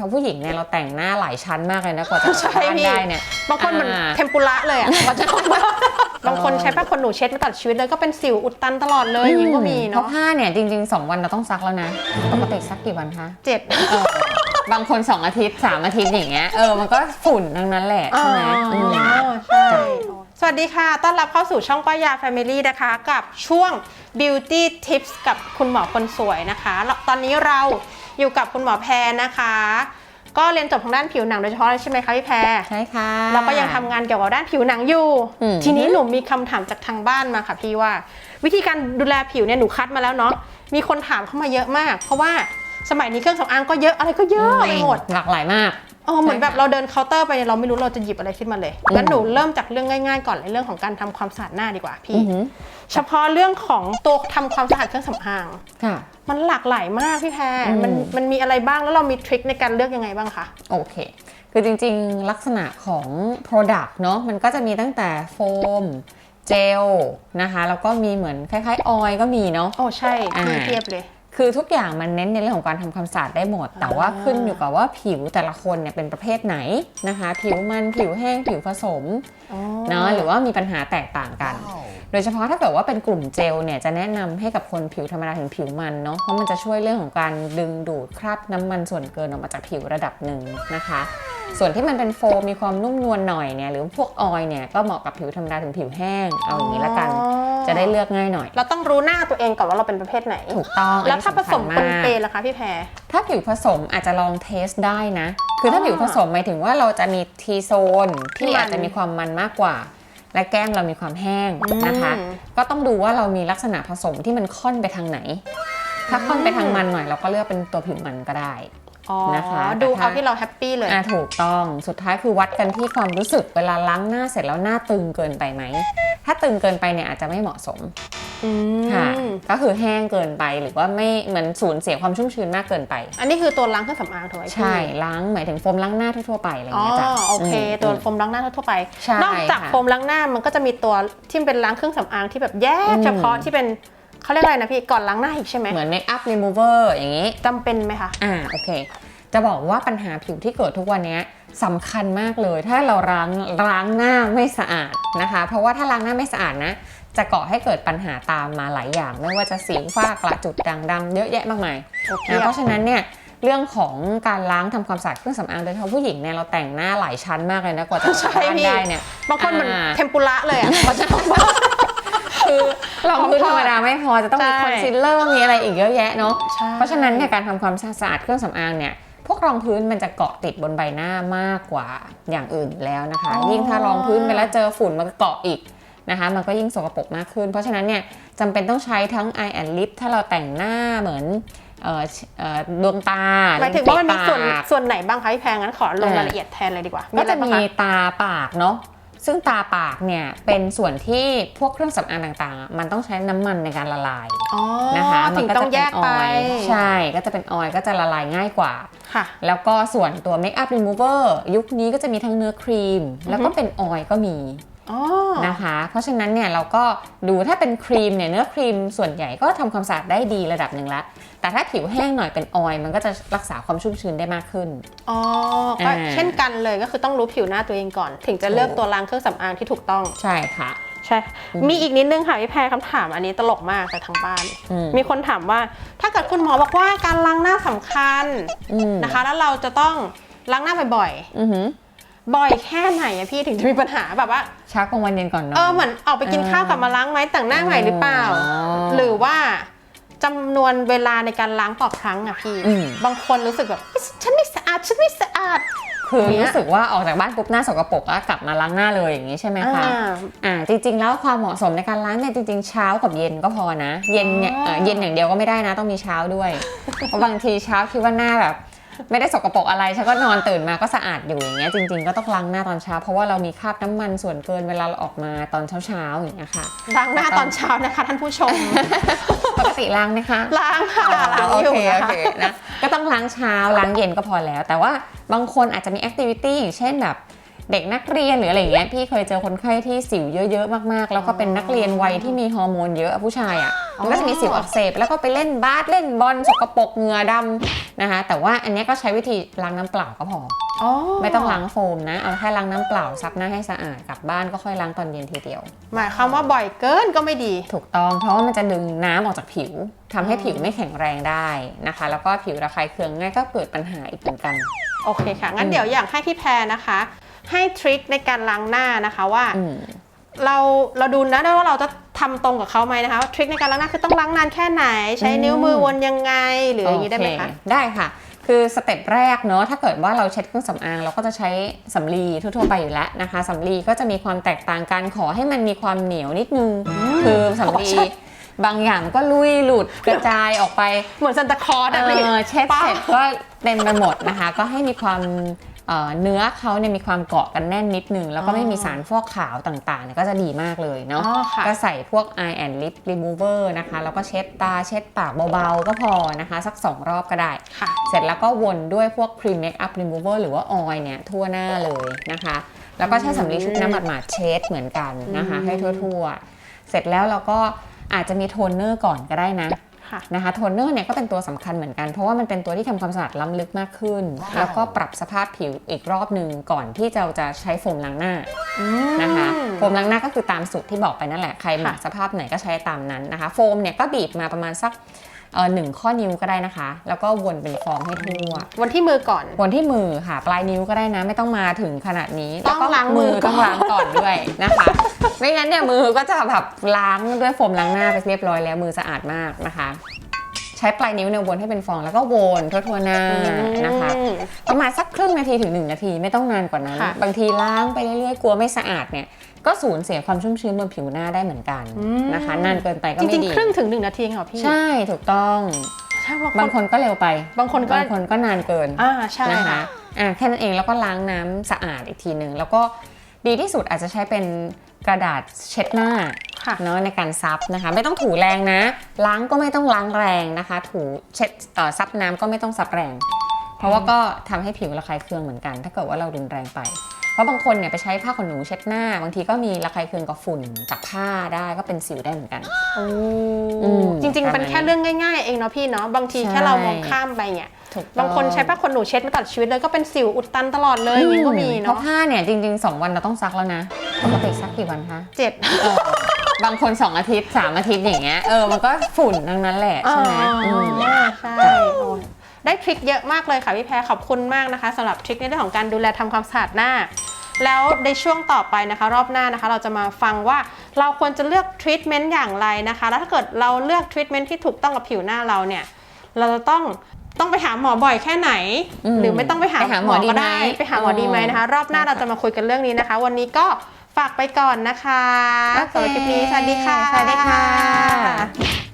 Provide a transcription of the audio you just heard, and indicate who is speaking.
Speaker 1: ฉพาะผู้หญิงเนี่ยเราแต่งหน้าหลายชั้นมากเลยนะกว่าจะออก
Speaker 2: ใช่
Speaker 1: บ้าน
Speaker 2: พี่
Speaker 1: ได้เนี่ย
Speaker 2: บางคนเหมือน
Speaker 1: อ่า
Speaker 2: เทมปุระเลยอะก็จะออกมาบางคนใช้ผ้าขนหนูเช็ดมาตัดชีวิตเลยก็เป็นสิวอุดตันตลอดเลยอย่างนี้ก็มี
Speaker 1: เพราะ
Speaker 2: เนาะ
Speaker 1: ผ้าเนี่ยจริงๆ 2 วันเราต้องซักแล้วนะ ปกติซักกี่วันคะ
Speaker 2: เจ็ด
Speaker 1: เออบางคน 2 อาทิตย์ 3 อาทิตย์อย่างเงี้ยเออมันก็ฝุ่นทั้งนั้นแหละ
Speaker 2: อ๋อ
Speaker 1: ใช่ไหมม
Speaker 2: ใช่ สวัสดีค่ะ ต้อนรับเข้าสู่ช่องป้ายา Family นะคะ กับช่วง Beauty Tips กับคุณหมอคนสวยนะคะแล้วตอนนี้เรา อยู่กับคุณหมอแพรนะคะ ก็เรียนจบทางด้านผิวหนังโดยเฉพาะเลยใช่ไหมคะพี่แพร
Speaker 1: ใช่ค่ะ
Speaker 2: แล้วก็ยังทำงานเกี่ยวกับด้านผิวหนังอยู่
Speaker 1: อืม
Speaker 2: ทีนี้หนูมีคำถามจากทางบ้านมาค่ะพี่ว่า วิธีการดูแลผิวเนี่ยหนูคัดมาแล้วเนาะมีคนถามเข้ามาเยอะมาก เพราะว่าสมัยนี้เครื่องสำอางก็เยอะอะไรก็เยอะไปหมด
Speaker 1: หลากหลายมาก
Speaker 2: อ๋อเหมือน
Speaker 1: ใช่
Speaker 2: แบ
Speaker 1: ค่ะ
Speaker 2: บเราเดินเคาน์เตอร์ไปเนี่ยเราไม่รู้เราจะหยิบอะไรขึ้นมาเลย
Speaker 1: อืม
Speaker 2: งั้นหนูเริ่มจากเรื่องง่าย ๆ ก่อนเลยเรื่องของการทำความสะอาดหน้าดีกว่าพี่
Speaker 1: อือหือ
Speaker 2: เฉพาะเรื่องของตัวทำความสะอาดเครื่องสำอาง
Speaker 1: ค่ะ
Speaker 2: มันหลากหลายมากพี่แพร
Speaker 1: อืม
Speaker 2: มันมันมีอะไรบ้างแล้วเรามีทริคในการเลือกยังไงบ้างคะ
Speaker 1: โอเคคือจริงๆลักษณะของ Product เนาะมันก็จะมีตั้งแต่โฟมเจลนะคะแล้วก็มีเหมือนคล้ายๆออยล์ก็มีเนาะ
Speaker 2: โอ้ใช่
Speaker 1: อ่า
Speaker 2: มีเทียบเลย
Speaker 1: คือทุกอย่างมันเน้นในเรื่องของการทำความสะอาดได้หมด แต่ว่าขึ้นอยู่กับว่าผิวแต่ละคนเนี่ยเป็นประเภทไหนนะคะ ผิวมันผิวแห้งผิวผสมเนาะหรือว่ามีปัญหาแตกต่างกัน โดยเฉพาะถ้าเกิดว่าเป็นกลุ่มเจลเนี่ยจะแนะนำให้กับคนผิวธรรมดาถึงผิวมันเนาะเพราะมันจะช่วยเรื่องของการดึงดูดคราบน้ำมันส่วนเกินออกมาจากผิวระดับหนึ่งนะคะ ส่วนที่มันเป็นโฟมมีความนุ่มนวลหน่อยเนี่ยหรือพวกออยล์เนี่ยก็เหมาะกับผิวธรรมดาถึงผิวแห้งเอาอย่างนี้ละกัน จะได้เลือกง่ายหน่อย
Speaker 2: เราต้องรู้หน้าตัวเองก่อนว่าเราเป็นประเภทไหน
Speaker 1: ถูกต้อง
Speaker 2: แล้วถ้าผสม
Speaker 1: อั
Speaker 2: ป
Speaker 1: น
Speaker 2: น
Speaker 1: นี้
Speaker 2: เป
Speaker 1: สำคัญมาก
Speaker 2: ล่ะคะพี่แพร
Speaker 1: ถ้าผิวผสมอาจจะลองเทสได้นะ คือถ้า
Speaker 2: อ๋อ
Speaker 1: ผิวผสมหมายถึงว่าเราจะมีทีโซนที่
Speaker 2: ที่มัน
Speaker 1: อาจจะมีความมันมากกว่า และแก้มเรามีความแห้ง
Speaker 2: อืม
Speaker 1: นะคะ ก็ต้องดูว่าเรามีลักษณะผสมที่มันค่อนไปทางไหน ถ้าค่อนไปทางมันหน่อยเราก็เลือกเป็นตัวผิวมันก็ได้
Speaker 2: อ๋อ
Speaker 1: นะคะ
Speaker 2: ดู
Speaker 1: แต่ถ้า
Speaker 2: เอาที่เราแฮปปี้เลย
Speaker 1: อ่าถูกต้องสุดท้ายคือวัดกันที่ความรู้สึกเวลาล้างหน้าเสร็จแล้วหน้าตึงเกินไปไหม ถ้าตึงเกินไปเนี่ยอาจจะไม่เหมาะสม
Speaker 2: อืม
Speaker 1: ค่ะ ก็คือแห้งเกินไปหรือว่าไม่เหมือนสูญเสียความชุ่มชื้นมากเกินไป
Speaker 2: อันนี้คือตัวล้างเครื่องสำอางถูกไหมพี่
Speaker 1: ใช่ล้างหมายถึงโฟมล้างหน้าทั่วๆไปอะไรอย่าง
Speaker 2: อ๋อ
Speaker 1: เงี้ยจ้ะ
Speaker 2: โอเค
Speaker 1: ม
Speaker 2: ตัว
Speaker 1: อืม
Speaker 2: โฟมล้างหน้าทั่วไป
Speaker 1: ใช่
Speaker 2: นอกจาก
Speaker 1: ค่ะ
Speaker 2: โฟมล้างหน้ามันก็จะมีตัวที่เป็นล้างเครื่องสำอางที่แบบแยก
Speaker 1: อืม
Speaker 2: เฉพาะที่เป็นเขาเรียกอะไรนะพี่ก่อนล้างหน้าอีกใช่ไหม
Speaker 1: เหมือนเมคอัพรีมูเวอร์อย่างนี้
Speaker 2: จำเป็นไหมคะ
Speaker 1: อ่าโอเค จะบอกว่าปัญหาผิวที่เกิดทุกวันนี้ สำคัญมากเลย ถ้าเราล้างล้างหน้าไม่สะอาดนะคะ เพราะว่าถ้าล้างหน้าไม่สะอาดนะ จะก่อให้เกิดปัญหาตามมาหลายอย่าง ไม่ว่าจะสิวฝ้ากระจุดด่างดำเยอะแยะมากมาย
Speaker 2: โอเค
Speaker 1: นะเพราะฉะนั้นเนี่ยเรื่องของการล้างทำความสะอาดเครื่องสำอางโดยเฉพาะผู้หญิงเนี่ยเราแต่งหน้าหลายชั้นมากเลยนะกว่าจะออก
Speaker 2: ใช่
Speaker 1: บ้าน
Speaker 2: พี่
Speaker 1: ได้เนี่ย
Speaker 2: บางคนเหมือน
Speaker 1: อ่า
Speaker 2: เทมปุระเลยอะก็จะออกมา
Speaker 1: คือรองพื้นธรรมดาไม่พอจะต้องมี
Speaker 2: ใช่
Speaker 1: คอนซีลเลอร์มีอะไรอีกเยอะแยะเนาะ
Speaker 2: ใช่
Speaker 1: เพราะฉะนั้นเนี่ยการทำความสะอาดเครื่องสำอางเนี่ย พวกรองพื้นมันจะเกาะติดบนใบหน้ามากกว่าอย่างอื่นอยู่แล้วนะคะ
Speaker 2: อ๋อ
Speaker 1: ยิ่งถ้ารองพื้นไปแล้วเจอฝุ่นมันก็เกาะอีกนะคะ มันก็ยิ่งสกปรกมากขึ้น เพราะฉะนั้นเนี่ยจำเป็นต้องใช้ทั้ง eye and lip ถ้าเราแต่งหน้าเหมือนเอ่อเอ่อดวงตา
Speaker 2: หมายถึงว่ามันมีส่วน
Speaker 1: ปาก
Speaker 2: ส่วนไหนบ้างคะพี่แพงงั้นขอลง
Speaker 1: อ่าร
Speaker 2: รายละเอียดแทนเลยดีกว่ามี
Speaker 1: ก็
Speaker 2: อะไร
Speaker 1: จะ
Speaker 2: บ้าง
Speaker 1: มี
Speaker 2: คะ
Speaker 1: ตาปากเนาะ ซึ่งตาปากเนี่ยเป็นส่วนที่พวกเครื่องสำอางต่างๆอะมันต้องใช้น้ำมันในการละลาย
Speaker 2: อ๋อ
Speaker 1: นะคะ
Speaker 2: ถึง
Speaker 1: มัน
Speaker 2: ต้องแยกไป
Speaker 1: จะเป็นออยล์ใช่ก็จะเป็นออยล์ก็จะละลายง่ายกว่า
Speaker 2: ค่ะ
Speaker 1: แล้วก็ส่วนตัว Make Up Remover ยุคนี้ก็จะมีทั้งเนื้อครีม แล้วก็เป็นออยล์ก็มี
Speaker 2: อ๋อ
Speaker 1: นะคะ เพราะฉะนั้นเนี่ยเราก็ดูถ้าเป็นครีมเนี่ยเนื้อครีมส่วนใหญ่ก็ทำความสะอาดได้ดีระดับหนึ่งละ แต่ถ้าผิวแห้งหน่อยเป็นออยล์มันก็จะรักษาความชุ่มชื้นได้มากขึ้น
Speaker 2: อ๋อ ก็
Speaker 1: อ่า
Speaker 2: เช่นกันเลยก็คือต้องรู้ผิวหน้าตัวเองก่อน ถึงจะเลือก
Speaker 1: ถูก
Speaker 2: ตัวล้างเครื่องสำอางที่ถูกต้อง
Speaker 1: ใช่ค่ะ
Speaker 2: ใช่ มีอีกนิดนึงค่ะพี่แพรคำถามอันนี้ตลกมากจากทางบ้าน
Speaker 1: อืม
Speaker 2: มีคนถามว่า ถ้าเกิดคุณหมอบอกว่าการล้างหน้าสำคัญ
Speaker 1: อืม
Speaker 2: นะคะ แล้วเราจะต้องล้างหน้าบ่อย
Speaker 1: อือหือ
Speaker 2: ๆ บ่อยแค่ไหนอะพี่ถึงจะมีปัญหาแบบว่า
Speaker 1: เช้ากลางวันเย็นก่อนนอน
Speaker 2: เออเหมือนออกไปกินข้าวกลับมาล้างไหมแต่งหน้าใหม่หรือเปล่า
Speaker 1: อ๋อ
Speaker 2: หรือว่าจำนวนเวลาในการล้างต่อครั้งอะพี่
Speaker 1: อืม
Speaker 2: บางคนรู้สึกแบบฉันไม่สะอาดฉันไม่สะอาด
Speaker 1: คือ
Speaker 2: อย่างเงี้ย
Speaker 1: รู้สึกว่าออกจากบ้านปุ๊บหน้าสกปรกแล้วกลับมาล้างหน้าเลยอย่างนี้ใช่ไหมคะ
Speaker 2: อ่า
Speaker 1: อ่าจริงๆแล้วความเหมาะสมในการล้างเนี่ยจริงๆเช้ากับเย็นก็พอนะ เย็นเนี่ย
Speaker 2: อ๋อ
Speaker 1: เอ่อเย็นอย่างเดียวก็ไม่ได้นะต้องมีเช้าด้วย เพราะบางทีเช้าคิดว่าหน้าแบบ ไม่ได้สกปรกอะไรฉันก็นอนตื่นมาก็สะอาดอยู่อย่างเงี้ยจริง ๆก็ต้องล้างหน้าตอนเช้า เพราะว่าเรามีคราบน้ำมันส่วนเกินเวลาเราออกมาตอนเช้าๆอย่างเงี้ยค่ะ
Speaker 2: ล้างหน้าตอนเช้านะคะ ท่านผู้ชม
Speaker 1: ปกติล้างไหมคะ
Speaker 2: ล้างค่ะล้าง
Speaker 1: โอ
Speaker 2: อยู่
Speaker 1: เค
Speaker 2: นะ
Speaker 1: โอ
Speaker 2: คะ
Speaker 1: เคนะก็ต้องล้างเช้าล้างเย็นก็พอแล้ว แต่ว่าบางคนอาจจะมีแอคทิวิตี้อย่างเช่นแบบ เด็กนักเรียนหรืออะไรอย่างเงี้ยพี่เคยเจอคนไข้ที่สิวเยอะๆมากๆ แล้วก็เป็นนักเรียนวัยที่มีฮอร์โมนเยอะผู้ชายอะ มันก็จะมีสิวอักเสบแล้วก็ไปเล่นบาสเล่นบอลสกปรกเหงื่อดำนะคะ แต่ว่าอันเนี้ยก็ใช้วิธีล้างน้ำเปล่าก็พอ
Speaker 2: อ๋อ
Speaker 1: ไม่ต้องล้างโฟมนะ เอาแค่ล้างน้ำเปล่าซับหน้าให้สะอาดกลับบ้านก็ค่อยล้างตอนเย็นทีเดียว
Speaker 2: หมายความว่าบ่อยเกินก็ไม่ดี
Speaker 1: ถูกต้องเพราะว่ามันจะดึงน้ำออกจากผิวทำให้ผิวไม่แข็งแรงได้นะคะ แล้วก็ผิวระคายเคืองง่ายก็เกิดปัญหาอีกเหมือนกัน
Speaker 2: โอเคค่ะงั้นเดี๋ยวอยากให้พี่แพรนะคะ ให้ทริคในการล้างหน้านะคะว่า
Speaker 1: อืม
Speaker 2: เราเราดูนะได้ว่าเราจะทำตรงกับเขาไหมนะคะว่าทริคในการล้างหน้าคือต้องล้างนานแค่ไหน ใช้
Speaker 1: อืม
Speaker 2: นิ้วมือวนยังไงหรืออย่างนี้ได้ไหมคะ
Speaker 1: โอเได้ค่ะ คือสเต็ปแรกเนาะถ้าเกิดว่าเราเช็ดเครื่องสำอาง เราก็จะใช้สำลีทั่วๆไปอยู่แล้วนะคะสำลีก็จะมีความแตกต่างกันขอให้มันมีความเหนียวนิดนึง คือสำลี
Speaker 2: ใช่
Speaker 1: บางอย่างก็ลุยหลุดกระจายออกไป
Speaker 2: เหมือนซันตาคลอส
Speaker 1: เอ
Speaker 2: อะพี่
Speaker 1: อเช็ด
Speaker 2: ป้า
Speaker 1: เสร็จก็เต็มไปหมดนะคะ ก็ให้มีความ เอ่อเนื้อเขาเนี่ยมีความเกาะกันแน่นนิดนึง แล้วก็ไม่มีสารฟอกขาวต่างๆเนี่ยก็จะดีมากเลยเนาะ
Speaker 2: อ๋อค่ะ
Speaker 1: ก็ใส่พวก eye and lip remover นะคะ แล้วก็เช็ดตาเช็ดปากเบาๆ ก็พอนะคะ สัก 2 รอบก็ได้
Speaker 2: ค่ะ
Speaker 1: เสร็จแล้วก็วนด้วยพวก pre makeup remover หรือว่าออยล์เนี่ยทั่วหน้าเลยนะคะ แล้วก็ใช้สำลีชุบน้ำหมาดๆเช็ดเหมือนกันนะคะ ให้ทั่วๆ เสร็จแล้วเราก็อาจจะมีโทนเนอร์ก่อนก็ได้นะ
Speaker 2: ค่ะ
Speaker 1: นะคะโทนเนอร์เนี่ยก็เป็นตัวสำคัญเหมือนกัน เพราะว่ามันเป็นตัวที่ทำความสะอาดล้ำลึกมากขึ้น
Speaker 2: ค่ะ
Speaker 1: แล้วก็ปรับสภาพผิวอีกรอบหนึ่งก่อนที่เราจะใช้โฟมล้างหน้า
Speaker 2: อืม
Speaker 1: นะคะโฟมล้างหน้าก็คือตามสูตรที่บอกไปนั่นแหละใครหมัก
Speaker 2: ค่ะ
Speaker 1: สภาพไหนก็ใช้ตามนั้นนะคะ โฟมเนี่ยก็บีบมาประมาณสัก เอ่อหนึ่งข้อนิ้วก็ได้นะคะ แล้วก็วนเป็นฟองให้ทั่ว
Speaker 2: วันที่มือก่อน
Speaker 1: วนที่มือค่ะ ปลายนิ้วก็ได้นะ ไม่ต้องมาถึงขนาดนี้
Speaker 2: ต้อง
Speaker 1: แล้วก็
Speaker 2: ล้างมือ
Speaker 1: ต้องล้างก่อนด้วยนะคะไม่งั้นเนี่ยมือก็จะแบบล้างด้วยโฟมล้างหน้าไปเรียบร้อยแล้วมือสะอาดมากนะคะ ใช้ปลายนิ้วเนี่ยวนให้เป็นฟองแล้วก็วนทั่วๆหน้านะคะ
Speaker 2: อืม
Speaker 1: ประมาณสักครึ่งนาทีถึง 1 นาทีไม่ต้องนานกว่านั้น
Speaker 2: ค่ะ
Speaker 1: บางทีล้างไปเรื่อยๆกลัวไม่สะอาดเนี่ย ก็สูญเสียความชุ่มชื้นบนผิวหน้าได้เหมือนกันนะคะ นานเกินไปก็
Speaker 2: จ
Speaker 1: ไม่
Speaker 2: ริง
Speaker 1: ดี
Speaker 2: ๆ ครึ่งถึงหนึ่งนาทีเองเหรอพี่
Speaker 1: ใช่ถูกต้อง
Speaker 2: ใช่บา
Speaker 1: บางง
Speaker 2: ค
Speaker 1: คนนก็เร็วไป
Speaker 2: บางคนก็
Speaker 1: บางคนก็นานเกิน
Speaker 2: อ่าใช่
Speaker 1: นะคะ
Speaker 2: ค่ะ
Speaker 1: อะแค่นั้นเองแล้วก็ล้างน้ำสะอาดอีกทีหนึ่งแล้วก็ดีที่สุดอาจจะใช้เป็นกระดาษเช็ดหน้า
Speaker 2: ค่ะ
Speaker 1: เนาะในการซับนะคะ ไม่ต้องถูแรงนะ ล้างก็ไม่ต้องล้างแรงนะคะ ถูเช็ดเอ่อซับน้ำก็ไม่ต้องซับแรง เพราะว่าก็ทำให้ผิวระคายเคืองเหมือนกัน ถ้าเกิดว่าเรารุนแรงไป เพราะบางคนเนี่ยไปใช้ผ้าขนหนูเช็ดหน้า บางทีก็มีระคายเคืองกับฝุ่นจากผ้าได้ก็เป็นสิวได้เหมือนกันอืม
Speaker 2: จริง ๆ เป็น
Speaker 1: ประมาณ
Speaker 2: แค่เรื่องง่ายๆ เองเนาะพี่เนาะบางที
Speaker 1: ใช่
Speaker 2: แค่เรามองข้ามไปเนี่ย
Speaker 1: ถูกต้อง
Speaker 2: บางคนใช้ผ้าขนหนูเช็ดมาตลอดชีวิตเลยก็เป็นสิวอุดตันตลอดเลยอย่างนี้ก็มี
Speaker 1: เพราะ
Speaker 2: เนาะ
Speaker 1: ผ้าเนี่ยจริงๆ 2 วันเราต้องซักแล้วนะปกติซักกี่วันคะ
Speaker 2: เจ็ด
Speaker 1: เออบางคน 2 อาทิตย์ 3 อาทิตย์อย่างเงี้ยเออมันก็ฝุ่นทั้งนั้นแหละ ใช่ไหม
Speaker 2: อ๋อ
Speaker 1: ม
Speaker 2: ใช่โอ้ย ได้ทริคเยอะมากเลยค่ะพี่แพรขอบคุณมากนะคะสำหรับทริคในเรื่องของการดูแลทำความสะอาดหน้า แล้วในช่วงต่อไปนะคะ รอบหน้านะคะ เราจะมาฟังว่าเราควรจะเลือกทรีทเมนต์อย่างไรนะคะ แล้วถ้าเกิดเราเลือกทรีทเมนต์ที่ถูกต้องกับผิวหน้าเราเนี่ยเราจะต้องต้องไปหาหมอบ่อยแค่ไหน
Speaker 1: อืม
Speaker 2: หรือไม่ต้องไปหา
Speaker 1: ไปหาหมอดี
Speaker 2: ก็
Speaker 1: ไหม
Speaker 2: ได้ไปหาหมอดีไหมนะคะ รอบหน้าเราจะมาคุยกันเรื่องนี้นะคะ วันนี้ก็ฝากไปก่อนนะคะ
Speaker 1: โอเค
Speaker 2: สำหรับคลิปนี้สวัสดีค่ะ
Speaker 1: สวัสดีค่ะ